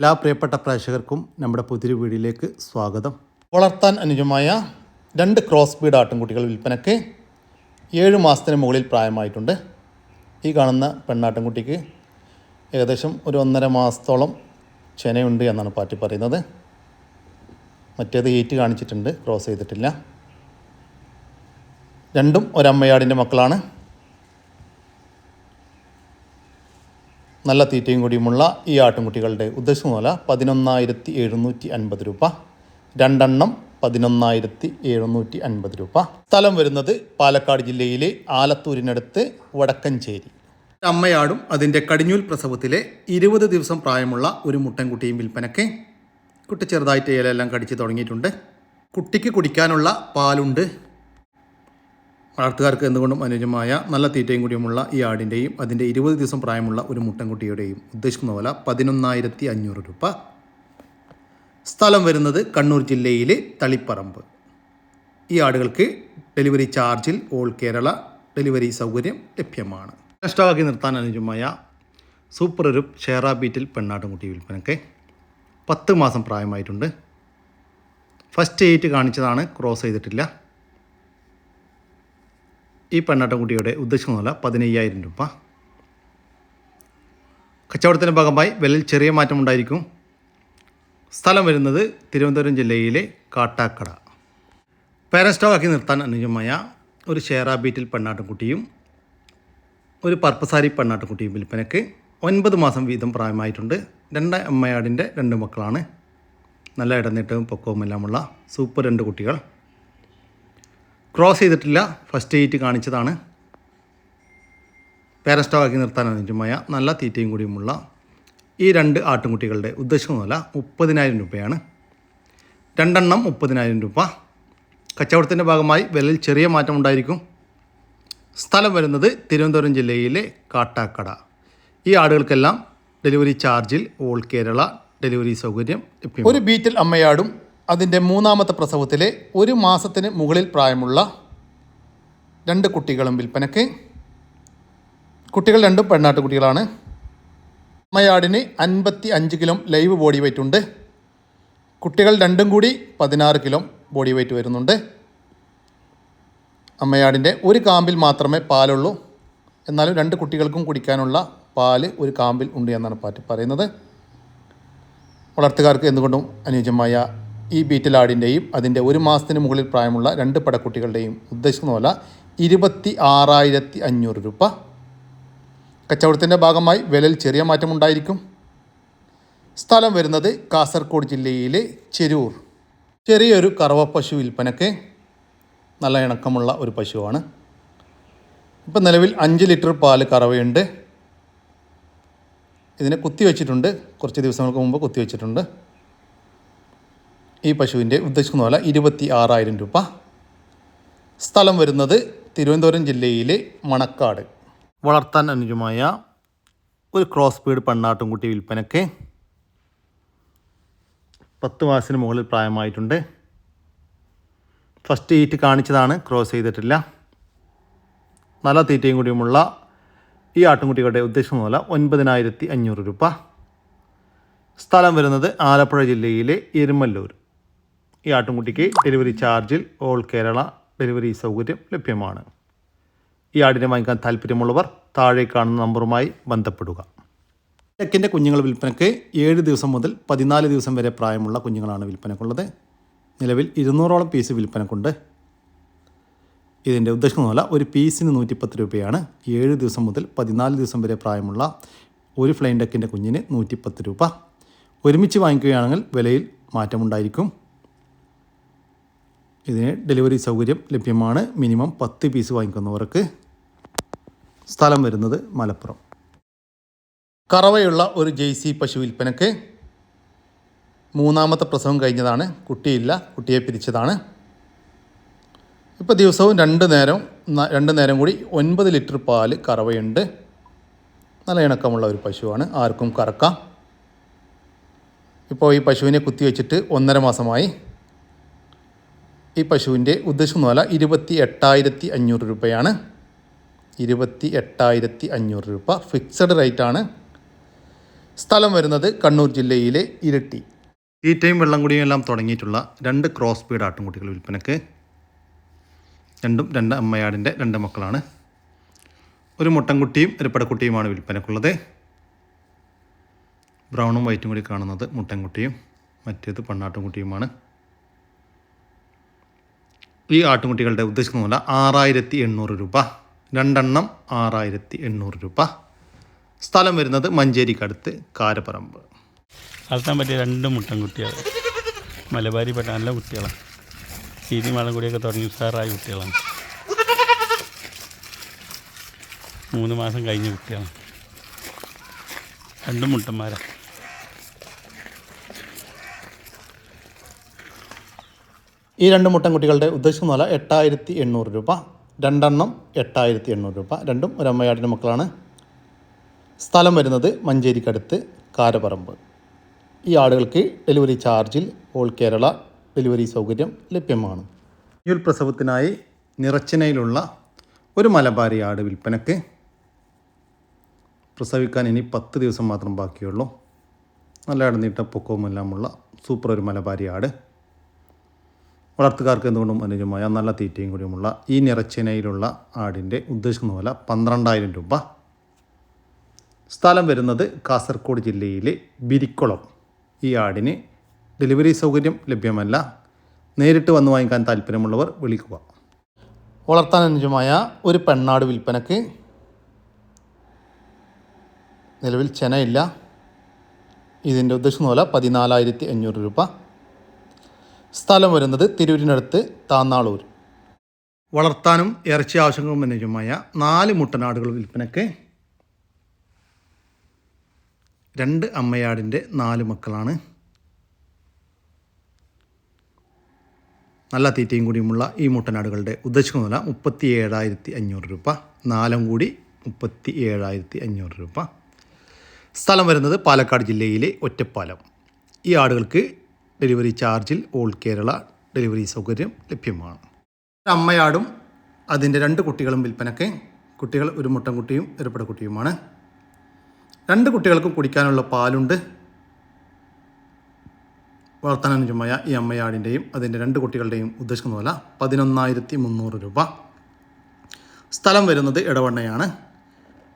എല്ലാ പ്രിയപ്പെട്ട പ്രേക്ഷകർക്കും നമ്മുടെ പുതിയൊരു വീടിലേക്ക് സ്വാഗതം. വളർത്താൻ അനുജമായ രണ്ട് ക്രോസ് ബീഡ് ആട്ടിൻകുട്ടികൾ വിൽപ്പനയ്ക്ക് ഏഴ് മാസത്തിന് മുകളിൽ പ്രായമായിട്ടുണ്ട്. ഈ കാണുന്ന പെണ്ണാട്ടിൻകുട്ടിക്ക് ഏകദേശം ഒരു ഒന്നര മാസത്തോളം ചെനയുണ്ട് എന്നാണ് പാർട്ടി പറയുന്നത്. മറ്റേത് ഏറ്റ് കാണിച്ചിട്ടുണ്ട് ക്രോസ് ചെയ്തിട്ടില്ല. രണ്ടും ഒരമ്മയാടിന്റെ മക്കളാണ്. നല്ല തീറ്റയും കൂടിയുമുള്ള ഈ ആട്ടിൻകുട്ടികളുടെ ഉദ്ദേശം വില പതിനൊന്നായിരത്തി എഴുന്നൂറ്റി അൻപത് രൂപ. രണ്ടെണ്ണം പതിനൊന്നായിരത്തി എഴുന്നൂറ്റി അൻപത് രൂപ. സ്ഥലം വരുന്നത് പാലക്കാട് ജില്ലയിലെ ആലത്തൂരിനടുത്ത് വടക്കഞ്ചേരി. അമ്മയാടും അതിന്റെ കടിഞ്ഞൂൽ പ്രസവത്തിലെ ഇരുപത് ദിവസം പ്രായമുള്ള ഒരു മുട്ടൻകുട്ടിയും വിൽപ്പനയ്ക്ക് കുട്ടി ചെറുതായിട്ട് ഇലയെല്ലാം കടിച്ച് തുടങ്ങിയിട്ടുണ്ട്. കുട്ടിക്ക് കുടിക്കാനുള്ള പാലുണ്ട്. വളർത്തുകാർക്ക് എന്തുകൊണ്ടും അനുയോജ്യമായ നല്ല തീറ്റയും കൂടിയുമുള്ള ഈ ആടിന്റെയും അതിന്റെ ഇരുപത് ദിവസം പ്രായമുള്ള ഒരു മുട്ടൻകുട്ടിയുടെയും ഉദ്ദേശിക്കുന്ന പോലെ പതിനൊന്നായിരത്തി അഞ്ഞൂറ് രൂപ. സ്ഥലം വരുന്നത് കണ്ണൂർ ജില്ലയിലെ തളിപ്പറമ്പ്. ഈ ആടുകൾക്ക് ഡെലിവറി ചാർജിൽ ഓൾ കേരള ഡെലിവറി സൗകര്യം ലഭ്യമാണ്. നഷ്ടമാക്കി നിർത്താൻ അനുയോജ്യമായ സൂപ്പർ ഒരു ഷെയറാ ബീറ്റിൽ പെണ്ണാട്ടുംകുട്ടി വിൽപ്പനക്ക് പത്ത് മാസം പ്രായമായിട്ടുണ്ട്. ഫസ്റ്റ് എയ്റ്റ് കാണിച്ചതാണ് ക്രോസ് ചെയ്തിട്ടില്ല. ഈ പെണ്ണാട്ടൻകുട്ടിയുടെ ഉദ്ദേശം നില പതിനയ്യായിരം രൂപ. കച്ചവടത്തിന്റെ ഭാഗമായി വിലയിൽ ചെറിയ മാറ്റം ഉണ്ടായിരിക്കും. സ്ഥലം വരുന്നത് തിരുവനന്തപുരം ജില്ലയിലെ കാട്ടാക്കട. പേരൻ ആക്കി നിർത്താൻ അനുയോജ്യമായ ഒരു ഷെയറ ബീറ്റിൽ പെണ്ണാട്ടൻകുട്ടിയും ഒരു പർപ്പസാരി പെണ്ണാട്ടൻകുട്ടിയും വിൽപ്പനയ്ക്ക് ഒൻപത് മാസം വീതം പ്രായമായിട്ടുണ്ട്. രണ്ട് അമ്മയാടിന്റെ രണ്ട് മക്കളാണ്. നല്ല ഇടനീട്ടവും പൊക്കവും എല്ലാമുള്ള സൂപ്പർ രണ്ട് കുട്ടികൾ. ക്രോസ് ചെയ്തിട്ടില്ല. ഫസ്റ്റ് എയ്റ്റ് കാണിച്ചതാണ്. പാരസ്റ്റോക്ക് ആക്കി നിർത്താൻ അനുജമായ നല്ല തീറ്റയും കൂടിയുമുള്ള ഈ രണ്ട് ആട്ടുംകുട്ടികളുടെ ഉദ്ദേശമൊന്നുമല്ല മുപ്പതിനായിരം രൂപയാണ്. രണ്ടെണ്ണം മുപ്പതിനായിരം രൂപ. കച്ചവടത്തിന്റെ ഭാഗമായി വിലയിൽ ചെറിയ മാറ്റം ഉണ്ടായിരിക്കും. സ്ഥലം വരുന്നത് തിരുവനന്തപുരം ജില്ലയിലെ കാട്ടാക്കട. ഈ ആടുകൾക്കെല്ലാം ഡെലിവറി ചാർജിൽ ഓൾ കേരള ഡെലിവറി സൗകര്യം ഒരു ബീറ്റിൽ അമ്മയാടും അതിന്റെ മൂന്നാമത്തെ പ്രസവത്തിലെ ഒരു മാസത്തിന് മുകളിൽ പ്രായമുള്ള രണ്ട് കുട്ടികളും വിൽപ്പനയ്ക്ക്. കുട്ടികൾ രണ്ടും പെണ്ണാട്ട് കുട്ടികളാണ് അമ്മയാടിന് അൻപത്തി അഞ്ച് കിലോ ലൈവ് ബോഡി വെയിറ്റ് ഉണ്ട്. കുട്ടികൾ രണ്ടും കൂടി പതിനാറ് കിലോ ബോഡി വെയിറ്റ് വരുന്നുണ്ട്. അമ്മയാടിന്റെ ഒരു കാമ്പിൽ മാത്രമേ പാലുള്ളൂ. എന്നാലും രണ്ട് കുട്ടികൾക്കും കുടിക്കാനുള്ള പാൽ ഒരു കാമ്പിൽ ഉണ്ട് എന്നാണ് പാറ്റി പറയുന്നത്. വളർത്തുകാർക്ക് എന്തുകൊണ്ടും അനുയോജ്യമായ ഈ ബീറ്റലാടിന്റെയും അതിന്റെ ഒരു മാസത്തിന് മുകളിൽ പ്രായമുള്ള രണ്ട് പടക്കുട്ടികളുടെയും ഉദ്ദേശിക്കുന്ന വില ഇരുപത്തി ആറായിരത്തി അഞ്ഞൂറ് രൂപ. കച്ചവടത്തിന്റെ ഭാഗമായി വിലയിൽ ചെറിയ മാറ്റമുണ്ടായിരിക്കും സ്ഥലം വരുന്നത് കാസർഗോഡ് ജില്ലയിലെ ചെരൂർ. ചെറിയൊരു കറവ പശു വിൽപ്പനയ്ക്ക് നല്ല ഇണക്കമുള്ള ഒരു പശുവാണ്. ഇപ്പം നിലവിൽ അഞ്ച് ലിറ്റർ പാൽ കറവയുണ്ട്. ഇതിനെ കുത്തി വെച്ചിട്ടുണ്ട് കുറച്ച് ദിവസങ്ങൾക്ക് മുമ്പ് കുത്തിവെച്ചിട്ടുണ്ട്. ഈ പശുവിന്റെ ഉദ്ദേശിക്കുന്ന പോലെ ഇരുപത്തി ആറായിരം രൂപ. സ്ഥലം വരുന്നത് തിരുവനന്തപുരം ജില്ലയിലെ മണക്കാട്. വളർത്താൻ അനുജമായ ഒരു ക്രോസ് ബീഡ് പെണ്ണാട്ടുംകുട്ടി വിൽപ്പനയ്ക്ക് പത്ത് മാസത്തിന് മുകളിൽ പ്രായമായിട്ടുണ്ട്. ഫസ്റ്റ് ഈറ്റ് കാണിച്ചതാണ് ക്രോസ് ചെയ്തിട്ടില്ല. നല്ല തീറ്റയും കൂടിയുമുള്ള ഈ ആട്ടുംകുട്ടികളുടെ ഉദ്ദേശം പോലെ ഒൻപതിനായിരത്തി അഞ്ഞൂറ് രൂപ. സ്ഥലം വരുന്നത് ആലപ്പുഴ ജില്ലയിലെ എരുമല്ലൂർ. ഈ ആട്ടുംകുട്ടിക്ക് ഡെലിവറി ചാർജിൽ ഓൾ കേരള ഡെലിവറി സൗകര്യം ലഭ്യമാണ്. ഈ ആടിനെ വാങ്ങിക്കാൻ താല്പര്യമുള്ളവർ താഴെ കാണുന്ന നമ്പറുമായി ബന്ധപ്പെടുക. ചെക്കിന്റെ കുഞ്ഞുങ്ങൾ വിൽപ്പനയ്ക്ക് ഏഴ് ദിവസം മുതൽ പതിനാല് ദിവസം വരെ പ്രായമുള്ള കുഞ്ഞുങ്ങളാണ് വിൽപ്പനക്കുള്ളത് നിലവിൽ ഇരുന്നൂറോളം പീസ് വിൽപ്പനക്കുണ്ട് ഇതിന്റെ ഉദ്ദേശിക്കുന്ന പോലെ ഒരു പീസിന് നൂറ്റിപ്പത്ത് രൂപയാണ്. ഏഴ് ദിവസം മുതൽ പതിനാല് ദിവസം വരെ പ്രായമുള്ള ഒരു ഫ്ലൈൻ ഡെക്കിന്റെ കുഞ്ഞിന് നൂറ്റിപ്പത്ത് രൂപ. ഒരുമിച്ച് വാങ്ങിക്കുകയാണെങ്കിൽ വിലയിൽ മാറ്റമുണ്ടായിരിക്കും. ഇതിന് ഡെലിവറി സൗകര്യം ലഭ്യമാണ്. മിനിമം പത്ത് പീസ് വാങ്ങിക്കുന്നവർക്ക് സ്ഥലം വരുന്നത് മലപ്പുറം. കറവയുള്ള ഒരു ജെയ്സി പശു വിൽപ്പനക്ക് മൂന്നാമത്തെ പ്രസവം കഴിഞ്ഞതാണ്. കുട്ടിയില്ല കുട്ടിയെ പിരിച്ചതാണ്. ഇപ്പോൾ ദിവസവും രണ്ട് നേരം രണ്ട് നേരം കൂടി ഒൻപത് ലിറ്റർ പാൽ കറവയുണ്ട്. നല്ല ഇണക്കമുള്ള ഒരു പശുവാണ്. ആർക്കും കറക്കാം. ഇപ്പോൾ ഈ പശുവിനെ കുത്തിവെച്ചിട്ട് ഒന്നര മാസമായി. ഈ പശുവിന്റെ ഉദ്ദേശിക്കുന്ന വില ഇരുപത്തി എട്ടായിരത്തി അഞ്ഞൂറ് രൂപയാണ്. ഇരുപത്തി എട്ടായിരത്തി അഞ്ഞൂറ് രൂപ ഫിക്സഡ് റേറ്റാണ് സ്ഥലം വരുന്നത് കണ്ണൂർ ജില്ലയിലെ ഇരട്ടി. തീറ്റയും വെള്ളം കുടിയും എല്ലാം തുടങ്ങിയിട്ടുള്ള രണ്ട് ക്രോസ് ബീഡ് ആട്ടുംകുട്ടികൾ വിൽപ്പനക്ക്. രണ്ടും രണ്ട് അമ്മയാടിന്റെ രണ്ട് മക്കളാണ്. ഒരു മുട്ടൻകുട്ടിയും ഒരു പടക്കുട്ടിയുമാണ് വിൽപ്പനക്കുള്ളത്. ബ്രൗണും വൈറ്റും കൂടി കാണുന്നത് മുട്ടൻകുട്ടിയും മറ്റേത് പെണ്ണാട്ടുംകുട്ടിയുമാണ്. ഈ ആട്ടുകുട്ടികളുടെ ഉദ്ദേശിക്കുന്ന പോലെ ആറായിരത്തി എണ്ണൂറ് രൂപ. രണ്ടെണ്ണം ആറായിരത്തി എണ്ണൂറ് രൂപ. സ്ഥലം വരുന്നത് മഞ്ചേരിക്കടുത്ത് കാരപ്പറമ്പ്. വളർത്താൻ പറ്റിയ രണ്ട് മുട്ടൻ കുട്ടികൾ. മലബാരിപ്പെട്ട നല്ല കുട്ടികളാണ്. ചീരി കൂടിയൊക്കെ തുടങ്ങി ഉഷാറായ കുട്ടികളാണ്. മൂന്ന് മാസം കഴിഞ്ഞ കുട്ടികളാണ്. രണ്ടും മുട്ടന്മാരാണ് ഈ രണ്ട് മുട്ടൻകുട്ടികളുടെ എന്ന് പറഞ്ഞാൽ എട്ടായിരത്തി എണ്ണൂറ് രൂപ രണ്ടെണ്ണം എട്ടായിരത്തി എണ്ണൂറ് രൂപ രണ്ടും ഒരു അമ്മയാടിന്റെ മക്കളാണ്. സ്ഥലം വരുന്നത് മഞ്ചേരിക്കടുത്ത് കാരപറമ്പ്. ഈ ആടുകൾക്ക് ഡെലിവറി ചാർജിൽ ഓൾ കേരള ഡെലിവറി സൗകര്യം ലഭ്യമാണ്. ഈ ഒരു പ്രസവത്തിനായി നിറച്ചനയിലുള്ള ഒരു മലബാരി ആട് വിൽപ്പനക്ക് പ്രസവിക്കാൻ ഇനി പത്ത് ദിവസം മാത്രം ബാക്കിയുള്ളൂ. നല്ല ഇടനീട്ട പൊക്കവുമെല്ലാമുള്ള സൂപ്പർ ഒരു മലബാരി ആട്. വളർത്തുകാർക്ക് എന്തുകൊണ്ടും അനുയോജ്യമായ നല്ല തീറ്റയും കൂടിയുമുള്ള ഈ നിറച്ചിനയിലുള്ള ആടിന്റെ ഉദ്ദേശിക്കുന്ന വില പന്ത്രണ്ടായിരം രൂപ. സ്ഥലം വരുന്നത് കാസർഗോഡ് ജില്ലയിലെ ബിരിക്കുളം. ഈ ആടിന് ഡെലിവറി സൗകര്യം ലഭ്യമല്ല. നേരിട്ട് വന്ന് വാങ്ങിക്കാൻ താല്പര്യമുള്ളവർ വിളിക്കുക. വളർത്താൻ അനുജമായ ഒരു പെണ്ണാട് വിൽപ്പനക്ക് നിലവിൽ ചെനയില്ല. ഇതിന്റെ ഉദ്ദേശം പോലെ പതിനാലായിരത്തി അഞ്ഞൂറ് രൂപ. സ്ഥലം വരുന്നത് തിരൂരിനടുത്ത് താന്നാളൂർ. വളർത്താനും ഇറച്ചി ആവശ്യങ്ങളും അനുയോജ്യമായ നാല് മുട്ടനാടുകൾ വിൽപ്പനയ്ക്ക് രണ്ട് അമ്മയാടിന്റെ നാല് മക്കളാണ്. നല്ല തീറ്റയും കൂടിയുമുള്ള ഈ മുട്ടനാടുകളുടെ ഉദ്ദേശിക്കുന്ന വില മുപ്പത്തി ഏഴായിരത്തി അഞ്ഞൂറ് രൂപ. നാലും കൂടി മുപ്പത്തി ഏഴായിരത്തി അഞ്ഞൂറ് രൂപ. സ്ഥലം വരുന്നത് പാലക്കാട് ജില്ലയിലെ ഒറ്റപ്പാലം. ഈ ആടുകൾക്ക് ഡെലിവറി ചാർജിൽ ഓൾ കേരള ഡെലിവറി സൗകര്യം ലഭ്യമാണ്. അമ്മയാടും അതിന്റെ രണ്ട് കുട്ടികളും വിൽപ്പനക്ക് കുട്ടികൾ ഒരു മുട്ടൻകുട്ടിയും കുട്ടിയുമാണ്. രണ്ട് കുട്ടികൾക്കും കുടിക്കാനുള്ള പാലുണ്ട്. വളർത്താനുജമായ ഈ അമ്മയാടിന്റെയും അതിന്റെ രണ്ട് കുട്ടികളുടെയും ഉദ്ദേശിക്കുന്ന വില പതിനൊന്നായിരത്തി മുന്നൂറ് രൂപ. സ്ഥലം വരുന്നത് ഇടവണ്ണയാണ്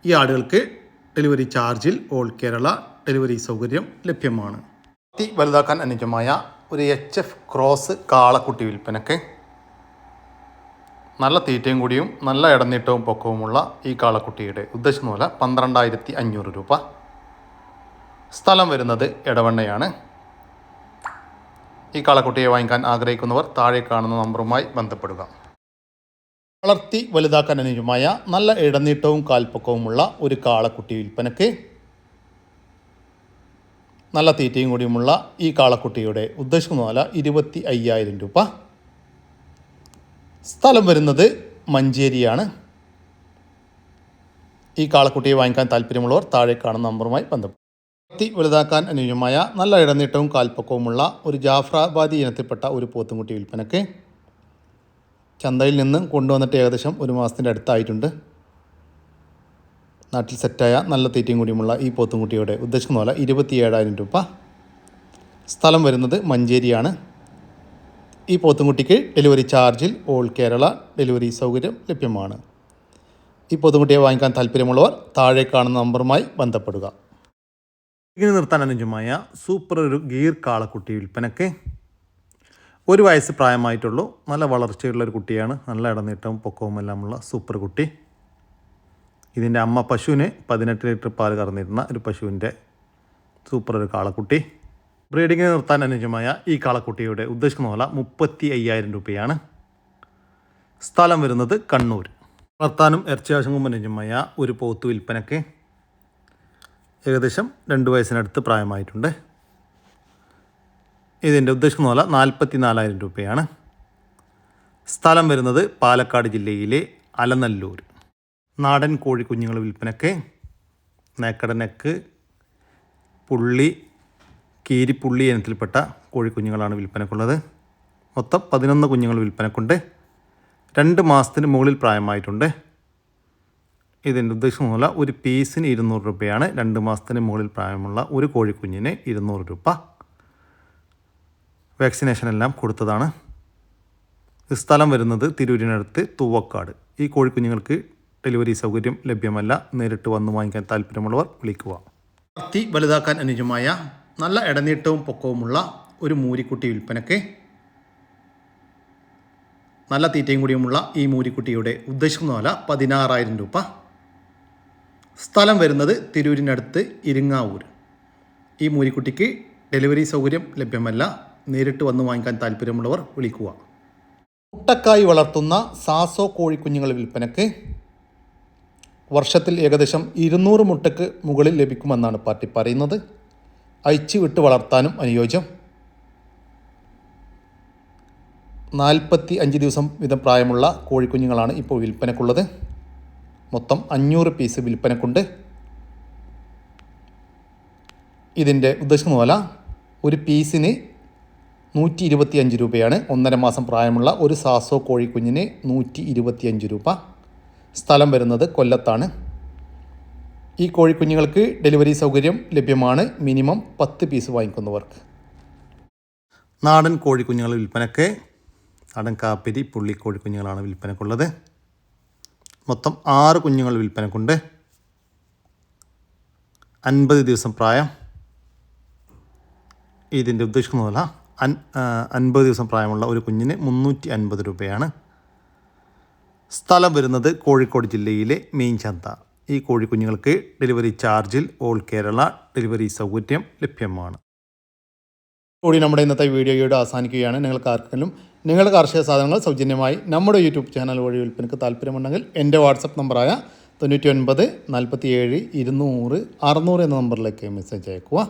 ഈ ആടുകൾക്ക് ഡെലിവറി ചാർജിൽ ഓൾ കേരള ഡെലിവറി സൗകര്യം ലഭ്യമാണ്. തീ വലുതാക്കാൻ അനുജമായ ഒരു എച്ച് എഫ് ക്രോസ് കാളക്കുട്ടി വിൽപ്പനക്ക് നല്ല തീറ്റയും കൂടിയും നല്ല ഇടനീട്ടവും പൊക്കവുമുള്ള ഈ കാളക്കുട്ടിയുടെ ഉദ്ദേശിക്കുന്ന പോലെ പന്ത്രണ്ടായിരത്തി അഞ്ഞൂറ് രൂപ. സ്ഥലം വരുന്നത് ഇടവണ്ണയാണ് ഈ കാളക്കുട്ടിയെ വാങ്ങിക്കാൻ ആഗ്രഹിക്കുന്നവർ താഴെ കാണുന്ന നമ്പറുമായി ബന്ധപ്പെടുക. വളർത്തി വലുതാക്കാൻ അനുയോജ്യമായ നല്ല ഇടനീട്ടവും കാൽപ്പൊക്കവുമുള്ള ഒരു കാളക്കുട്ടി വിൽപ്പനക്ക് നല്ല തീറ്റയും കൂടിയുമുള്ള ഈ കാളക്കുട്ടിയുടെ ഉദ്ദേശിക്കുന്ന വില ഇരുപത്തി അയ്യായിരം രൂപ. സ്ഥലം വരുന്നത് മഞ്ചേരിയാണ്. ഈ കാളക്കുട്ടിയെ വാങ്ങിക്കാൻ താല്പര്യമുള്ളവർ താഴെ കാണുന്ന നമ്പറുമായി ബന്ധപ്പെട്ടു. വളർത്തി വലുതാക്കാൻ അനുയോജ്യമായ നല്ല ഇടനീട്ടവും കാൽപ്പക്കവുമുള്ള ഒരു ജാഫ്രാബാദി ഇനത്തിൽപ്പെട്ട ഒരു പോത്തുംകുട്ടി വിൽപ്പനക്ക് ചന്തയിൽ നിന്ന് കൊണ്ടുവന്നിട്ട് ഏകദേശം ഒരു മാസത്തിന്റെ അടുത്തായിട്ടുണ്ട്. നാട്ടിൽ സെറ്റായ നല്ല തീറ്റയും കൂടിയുമുള്ള ഈ പോത്തുംകുട്ടിയുടെ ഉദ്ദേശിക്കുന്ന പോലെ ഇരുപത്തി ഏഴായിരം രൂപ സ്ഥലം വരുന്നത് മഞ്ചേരിയാണ്. ഈ പോത്തുംകുട്ടിക്ക് ഡെലിവറി ചാർജിൽ ഓൾ കേരള ഡെലിവറി സൗകര്യം ലഭ്യമാണ്. ഈ പോത്തുംകുട്ടിയെ വാങ്ങിക്കാൻ താല്പര്യമുള്ളവർ താഴെ കാണുന്ന നമ്പറുമായി ബന്ധപ്പെടുക. ഇങ്ങനെ നിർത്താൻ അനുജമായ സൂപ്പർ ഒരു ഗീർ കാളക്കുട്ടി വിൽപ്പനക്ക് ഒരു വയസ്സ് പ്രായമായിട്ടുള്ളൂ. നല്ല വളർച്ചയുള്ള ഒരു കുട്ടിയാണ്. നല്ല ഇടനീട്ടവും പൊക്കവും എല്ലാമുള്ള സൂപ്പർ കുട്ടി. ഇതിന്റെ അമ്മ പശുവിന് പതിനെട്ട് ലിറ്റർ പാൽ കറന്നിരുന്ന ഒരു പശുവിന്റെ സൂപ്പർ ഒരു കാളക്കുട്ടി. ബ്രീഡിങ്ങിന് നിർത്താൻ അനുയോജ്യമായ ഈ കാളക്കുട്ടിയുടെ ഉദ്ദേശിക്കുന്ന വില മുപ്പത്തി അയ്യായിരം രൂപയാണ്. സ്ഥലം വരുന്നത് കണ്ണൂർ. വളർത്താനും ഇറച്ചി ആവശ്യങ്ങൾക്കും അനുയോജ്യമായ ഒരു പോത്ത് വിൽപ്പനയ്ക്ക് ഏകദേശം രണ്ട് വയസ്സിനടുത്ത് പ്രായമായിട്ടുണ്ട്. ഇതിന്റെ ഉദ്ദേശിക്കുന്ന വില നാൽപ്പത്തി നാലായിരം രൂപയാണ്. സ്ഥലം വരുന്നത് പാലക്കാട് ജില്ലയിലെ അലനല്ലൂർ. നാടൻ കോഴി കോഴിക്കുഞ്ഞുങ്ങൾ വിൽപ്പനക്ക് നേക്കടനക്ക് പുള്ളി കീരിപ്പുള്ളി ഇനത്തിൽപ്പെട്ട കോഴിക്കുഞ്ഞുങ്ങളാണ് വിൽപ്പനക്കുള്ളത്. മൊത്തം പതിനൊന്ന് കുഞ്ഞുങ്ങൾ വിൽപ്പനക്കുണ്ട്. രണ്ട് മാസത്തിന് മുകളിൽ പ്രായമായിട്ടുണ്ട്. ഇതിന്റെ ഉദ്ദേശം മൂല ഒരു പീസിന് ഇരുന്നൂറ് രൂപയാണ്. രണ്ട് മാസത്തിന് മുകളിൽ പ്രായമുള്ള ഒരു കോഴിക്കുഞ്ഞിന് ഇരുന്നൂറ് രൂപ. വാക്സിനേഷൻ എല്ലാം കൊടുത്തതാണ്. സ്ഥലം വരുന്നത് തിരൂരിനടുത്ത് തൂവക്കാട്. ഈ കോഴിക്കുഞ്ഞുങ്ങൾക്ക് ഡെലിവറി സൗകര്യം ലഭ്യമല്ല. നേരിട്ട് വന്ന് വാങ്ങിക്കാൻ താല്പര്യമുള്ളവർ വിളിക്കുക. കത്തി വലുതാക്കാൻ അനുജമായ നല്ല ഇടനീട്ടവും പൊക്കവുമുള്ള ഒരു മൂരിക്കുട്ടി വിൽപ്പനയ്ക്ക് നല്ല തീറ്റയും കൂടിയുമുള്ള ഈ മൂരിക്കുട്ടിയുടെ ഉദ്ദേശം വില പതിനാറായിരം രൂപ. സ്ഥലം വരുന്നത് തിരൂരിനടുത്ത് ഇരിങ്ങാവൂർ. ഈ മൂരിക്കുട്ടിക്ക് ഡെലിവറി സൗകര്യം ലഭ്യമല്ല. നേരിട്ട് വന്ന് വാങ്ങിക്കാൻ താല്പര്യമുള്ളവർ വിളിക്കുക. മുട്ടക്കായി വളർത്തുന്ന സാസോ കോഴിക്കുഞ്ഞുങ്ങൾ വിൽപ്പനയ്ക്ക് വർഷത്തിൽ ഏകദേശം ഇരുന്നൂറ് മുട്ടയ്ക്ക് മുകളിൽ ലഭിക്കുമെന്നാണ് പാർട്ടി പറയുന്നത്. അയച്ചു വിട്ട് വളർത്താനും അനുയോജ്യം. നാൽപ്പത്തി അഞ്ച് ദിവസം വീതം പ്രായമുള്ള കോഴിക്കുഞ്ഞുങ്ങളാണ് ഇപ്പോൾ വിൽപ്പനക്കുള്ളത്. മൊത്തം അഞ്ഞൂറ് പീസ് വിൽപ്പനക്കുണ്ട്. ഇതിന്റെ ഉദ്ദേശം പോലെ ഒരു പീസിന് നൂറ്റി രൂപയാണ്. ഒന്നര മാസം പ്രായമുള്ള ഒരു സാസോ കോഴിക്കുഞ്ഞിന് നൂറ്റി രൂപ. സ്ഥലം വരുന്നത് കൊല്ലത്താണ്. ഈ കോഴിക്കുഞ്ഞുങ്ങൾക്ക് ഡെലിവറി സൗകര്യം ലഭ്യമാണ്. മിനിമം പത്ത് പീസ് വാങ്ങിക്കുന്നവർക്ക്. നാടൻ കോഴിക്കുഞ്ഞുങ്ങൾ വിൽപ്പനയ്ക്ക് നാടൻ കാപ്പിരി പുള്ളി കോഴിക്കുഞ്ഞുങ്ങളാണ് വിൽപ്പനക്കുള്ളത്. മൊത്തം ആറ് കുഞ്ഞുങ്ങൾ വിൽപ്പനക്കുണ്ട്. അൻപത് ദിവസം പ്രായം. ഇതിന്റെ ഉദ്ദേശിക്കുന്നതല്ല അൻ അൻപത് ദിവസം പ്രായമുള്ള ഒരു കുഞ്ഞിന് മുന്നൂറ്റി അൻപത് രൂപയാണ്. സ്ഥലം വരുന്നത് കോഴിക്കോട് ജില്ലയിലെ മീൻചന്ത. ചന്ത ഈ കോഴിക്കുഞ്ഞുങ്ങൾക്ക് ഡെലിവറി ചാർജിൽ ഓൾ കേരള ഡെലിവറി സൗകര്യം ലഭ്യമാണ്. കൂടി നമ്മുടെ ഇന്നത്തെ വീഡിയോയോട് അവസാനിക്കുകയാണ്. നിങ്ങൾക്ക് ആർക്കെങ്കിലും നിങ്ങളുടെ കാർഷിക സാധനങ്ങൾ സൗജന്യമായി നമ്മുടെ യൂട്യൂബ് ചാനൽ വഴി വിൽപ്പനക്ക് താല്പര്യമുണ്ടെങ്കിൽ എന്റെ വാട്സപ്പ് നമ്പറായ തൊണ്ണൂറ്റി ഒൻപത് നാൽപ്പത്തി ഏഴ് ഇരുന്നൂറ് അറുന്നൂറ് എന്ന നമ്പറിലേക്ക് മെസ്സേജ് അയക്കുക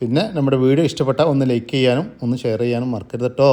പിന്നെ നമ്മുടെ വീഡിയോ ഇഷ്ടപ്പെട്ട ഒന്ന് ലൈക്ക് ചെയ്യാനും ഒന്ന് ഷെയർ ചെയ്യാനും മറക്കരുത് കേട്ടോ.